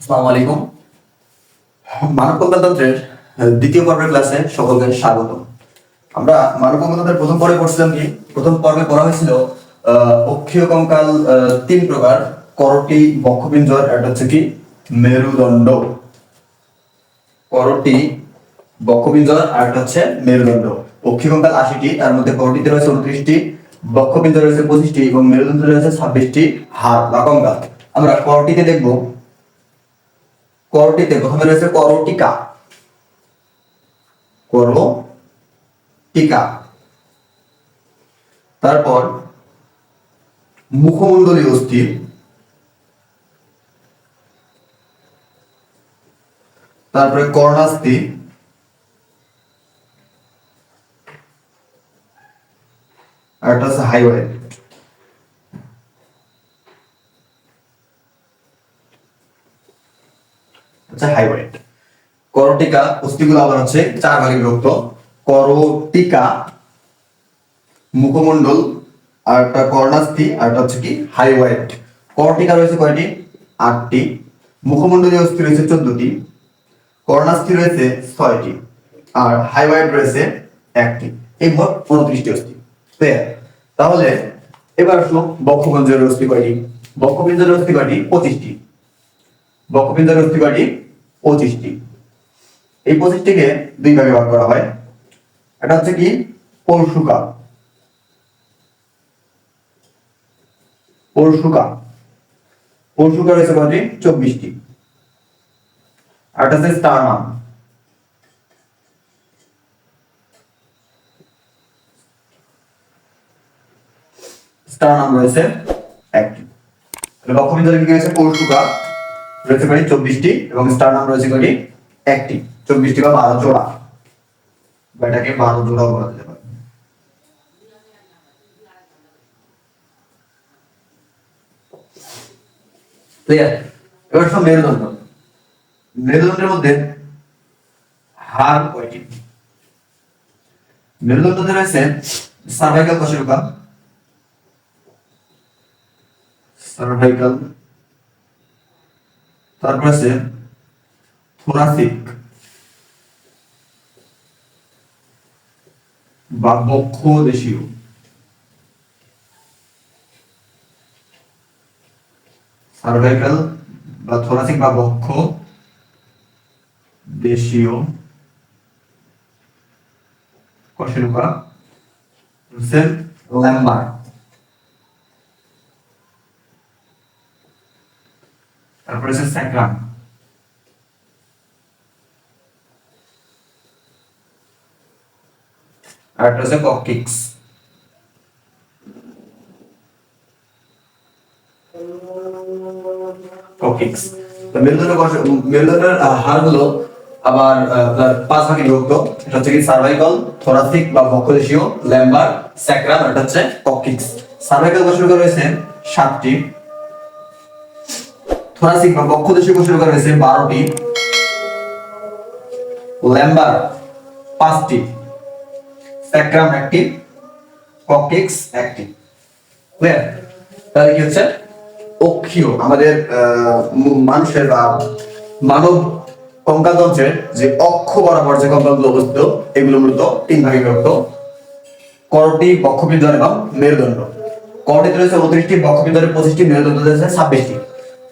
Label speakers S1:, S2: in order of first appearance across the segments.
S1: আসসালামু আলাইকুম। মানব কল্যাণতন্ত্রের দ্বিতীয় পর্বের ক্লাসে সকলকে স্বাগত আমরা মানব কল্যাণতন্ত্রের প্রথম পর্বে পড়ছিলাম কি? প্রথম পর্বে পড়া হয়েছিল অক্ষীয় কঙ্কাল তিন প্রকার, করটি, বক্ষপিঞ্জর একটা হচ্ছে কি, মেরুদণ্ড। করটি, বক্ষপিঞ্জর, আর একটা হচ্ছে মেরুদণ্ড। অক্ষীয় কঙ্কাল আশিটি, তার মধ্যে করটিতে রয়েছে উনত্রিশটি, বক্ষপিঞ্জর রয়েছে পঁচিশটি এবং মেরুদণ্ডে রয়েছে ছাব্বিশটি হাড় বা কঙ্কাল। আমরা করটিতে দেখব। করটিতে প্রথমে রয়েছে করটিকা। করটিকা। তারপর মুখমণ্ডলী অস্থি তারপরে কর্ণাস্থি আর একটা হচ্ছে হাইওয়ে। করটিকা অস্থিগুলো আবার হচ্ছে চার ভাগে বিভক্ত। করটিকা, মুখমণ্ডল, আর একটা কর্ণাস্থি, আর একটা হচ্ছে কি হাইওয়েট করটিকা রয়েছে কয়টি? আটটি। মুখমণ্ডলীয় অস্থি রয়েছে চোদ্দটি। কর্ণাস্থি রয়েছে ছয়টি। আর হাইওয়েট রয়েছে একটি। এই মোট উনত্রিশটি অস্থি? তাহলে এবার আসলো বক্ষপঞ্জরের অস্থি কয়টি? বক্ষপঞ্জরের অস্থি কয়টি? পঁচিশটি। বক্ষপিঞ্জরের অস্থি কয়টি? পঁচিশটি। এই পঁচিশটিকে দুই ভাগে ভাগ করা হয়। এটা হচ্ছে কি? পরশুকা। পরশুকা। পরশুকা রয়েছে কয়টি? চব্বিশটি। আর হচ্ছে স্টারনাম স্টারনাম রয়েছে একটি। তাহলে বক্ষপিঞ্জরে কি রয়েছে পরশুকা, রয়েছে কয়টি? চব্বিশটি এবং স্টার নাম রয়েছে কয়টি? একটি। চব্বিশটি বা বারো জোড়া বা এটাকে বারো জোড়াও বলা যেতে পারে ক্লিয়ার এবার সব মেরুদণ্ড মেরুদণ্ডের মধ্যে হাড় কয়টি মেরুদণ্ডতে রয়েছে সার্ভাইকাল কশেরুকা সার্ভাইকাল তারপর আছে থোরাসিক বা বক্ষ দেশীয়। সার্ভাইকাল বা থোরাসিক বা বক্ষ দেশীয়। কশেরুকা হচ্ছে ল্যাম্বার তারপরে স্যাক্রাম আর একটা হচ্ছে ককিক্স ককিক্স মেরুদণ্ড মেরুদণ্ডের আহ, হাড়গুলো আবার পাঁচ ভাগে বিভক্ত এটা হচ্ছে কি সার্ভাইকাল থোরাসিক বা বক্ষদেশীয় ল্যাম্বার স্যাক্রাম এটা হচ্ছে ককিক্স সার্ভাইকাল কোষগুলো রয়েছে সাতটি। থোরাসিক বা বক্ষদেশীয় কোষগুলো রয়েছে বারোটি। ল্যাম্বার পাঁচটি। স্যাক্রাম একটি ককিক্স একটি ক্লিয়ার তাহলে কি হচ্ছে? অক্ষীয়, আমাদের মানুষের বা মানব কঙ্কালতন্ত্রের যে অক্ষ বরাবর যে কঙ্কালগুলো অবস্থিত, এগুলো মূলত তিন ভাগে বিভক্ত। করটি বক্ষপিঞ্জর এবং মেরুদণ্ড। করটিতে রয়েছে উনত্রিশটি বক্ষপিঞ্জরে পঁচিশটি, মেরুদণ্ড রয়েছে ছাব্বিশটি।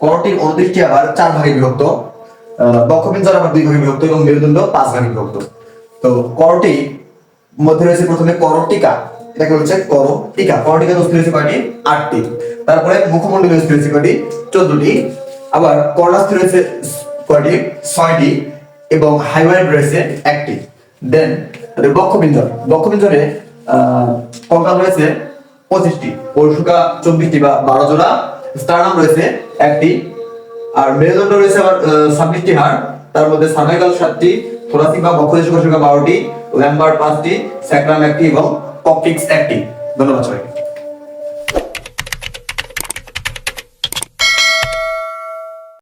S1: করটির উনত্রিশটি আবার চার ভাগে বিভক্ত। বক্ষপিঞ্জর আবার দুই ভাগে বিভক্ত এবং মেরুদণ্ড পাঁচ ভাগে বিভক্ত। তো করটি মধ্যে রয়েছে প্রথমে করটিকা এটাকে হচ্ছে করটিকা। করটিকা অস্থি রয়েছে কয়টি? আটটি। তারপরে মুখমণ্ডলী অস্থি রয়েছে কয়টি? চোদ্দটি। আবার কর্ণাস্থি রয়েছে কয়টি? ছয়টি এবং হাইওয়াইড রয়েছে একটি। দেন বক্ষপিঞ্জরে আহ, কঙ্কাল রয়েছে পঁচিশটি। পরশুকা চব্বিশটি বা বারো জোড়া। স্টারনাম রয়েছে একটি। আর মেরুদণ্ড রয়েছে আবার ছাব্বিশটি হাড়। তার মধ্যে সার্ভাইকাল সাতটি থোরাসিক বা বক্ষদেশীয় কোষিকা বারোটি। ল্যাম্বার পাঁচটি স্যাক্রাম একটি এবং ককটিক্স একটি ধন্যবাদ সবাইকে।